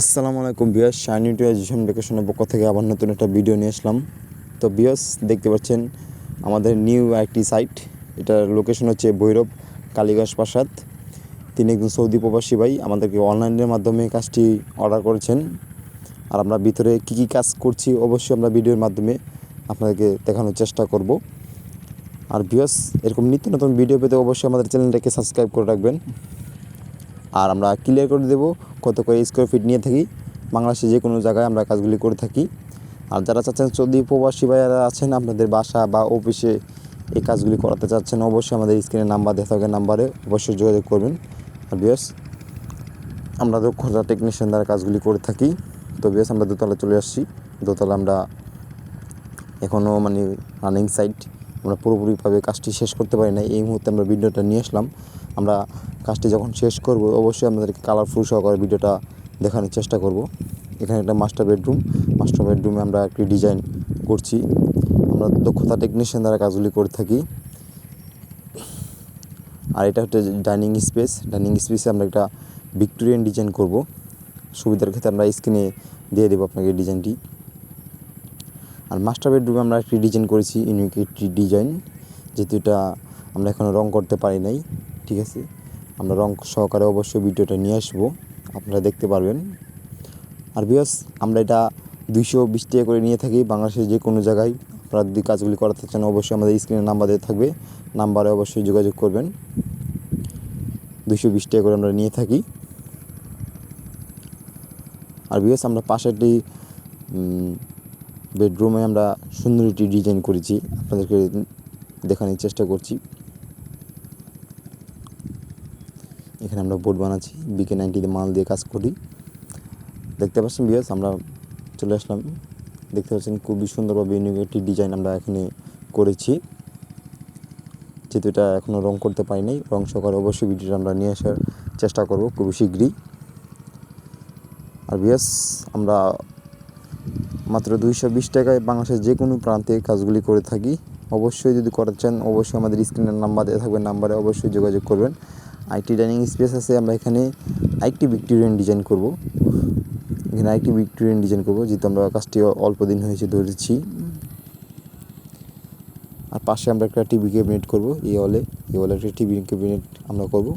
আসসালামু আলাইকুম বিয়াস শাইনি টুয়াইজেশন ভেকেশনের পক্ষ থেকে আবার নতুন একটা ভিডিও নিয়ে আসলাম। তো বিয়াস দেখতে পাচ্ছেন আমাদের নিউ একটি সাইট। এটার লোকেশন হচ্ছে ভৈরব কালীগঞ্জ প্রাসাদ। তিনি একজন সৌদি প্রবাসী ভাই, আমাদেরকে অনলাইনের মাধ্যমে কাজটি অর্ডার করেছেন। আর আমরা ভিতরে কী কী কাজ করছি অবশ্যই আমরা ভিডিওর মাধ্যমে আপনাদেরকে দেখানোর চেষ্টা করব। আর বিয়াস এরকম নিত্য নতুন ভিডিও পেতে অবশ্যই আমাদের চ্যানেলটাকে সাবস্ক্রাইব করে রাখবেন। আর আমরা ক্লিয়ার করে দেবো কত করে স্কোয়ার ফিট নিয়ে থাকি। বাংলাদেশে যে কোনো জায়গায় আমরা কাজগুলি করে থাকি। আর যারা চাচ্ছেন সৌদি প্রবাসী ভাইয়ারা আছেন, আপনাদের বাসা বা অফিসে এই কাজগুলি করাতে চাচ্ছেন, অবশ্যই আমাদের স্ক্রিনে নাম্বার দেওয়া থাকে নাম্বারে অবশ্যই যোগাযোগ করবেন। আর বিয়াস আমরা দক্ষতা টেকনিশিয়ান দ্বারা কাজগুলি করে থাকি। তো বিয়াস আমরা দোতলা চলে আসছি। দোতলা আমরা এখনও মানে রানিং সাইট আমরা পুরোপুরিভাবে কাজটি শেষ করতে পারি না এই মুহূর্তে আমরা ভিডিওটা নিয়ে আসলাম। আমরা কাজটি যখন শেষ করব, অবশ্যই আমাদেরকে কালারফুল সহকারে ভিডিওটা দেখানোর চেষ্টা করব। এখানে একটা মাস্টার বেডরুম মাস্টার বেডরুমে আমরা একটি ডিজাইন করছি। আমরা দক্ষতা টেকনিশিয়ান দ্বারা কাজগুলি করে থাকি। আর এটা হচ্ছে ডাইনিং স্পেস ডাইনিং স্পেসে আমরা একটা ভিক্টোরিয়ান ডিজাইন করব। সুবিধার ক্ষেত্রে আমরা স্ক্রিনে দিয়ে দেবো আপনাকে ডিজাইনটি আর মাস্টার বেডরুমে আমরা একটি ডিজাইন করেছি ইউনিক একটি ডিজাইন যেহেতু এটা আমরা এখনও রং করতে পারি নাই। ঠিক আছে? আমরা রং সহকারে অবশ্যই ভিডিওটা নিয়ে আসব, আপনারা দেখতে পারবেন। আর বিয়াস আমরা এটা দুইশো বিশ টাকা করে নিয়ে থাকি বাংলাদেশের যে কোনো জায়গায়। আপনারা যদি কাজগুলি করাতে চান, অবশ্যই আমাদের স্ক্রিনে নাম্বার দেওয়া থাকবে। নাম্বারে অবশ্যই যোগাযোগ করবেন। দুইশো বিশ টাকা করে আমরা নিয়ে থাকি। আর বিয়াস আমরা পাশে একটি বেডরুমে আমরা সুন্দর একটি ডিজাইন করেছি। আপনাদেরকে দেখানোর চেষ্টা করছি। এখানে আমরা বোর্ড বানাচ্ছি বিকে নাইনটিতে মাল দিয়ে কাজ করি। দেখতে পাচ্ছেন বিয়াস আমরা চলে আসলাম। দেখতে পাচ্ছেন খুবই সুন্দরভাবে একটি ডিজাইন আমরা এখানে করেছি। যেহেতু এটা এখনও রং করতে পারি নাই, রং সহকারে অবশ্যই ভিডিওটা আমরা নিয়ে আসার চেষ্টা করব খুবই শীঘ্রই। আর বিয়াস আমরা মাত্র দুইশো বিশ টাকায় বাংলাদেশের যে কোনো প্রান্তে কাজগুলি করে থাকি। অবশ্যই যদি করাতে চান, অবশ্যই আমাদের স্ক্রিনের নাম্বার দেওয়া থাকবে নাম্বারে অবশ্যই যোগাযোগ করবেন। আইটি ডাইনিং স্পেস আছে, আমরা এখানে আরেকটি ভিক্টোরিয়ান ডিজাইন করব। এখানে আরেকটি ভিক্টোরিয়ান ডিজাইন করব, যেহেতু আমরা কাজটি অল্প দিন হয়েছে ধরেছি। আর পাশে আমরা একটা টিভি ক্যাবিনেট করব, এই হলে এই হলে একটা টিভি ক্যাবিনেট আমরা করব।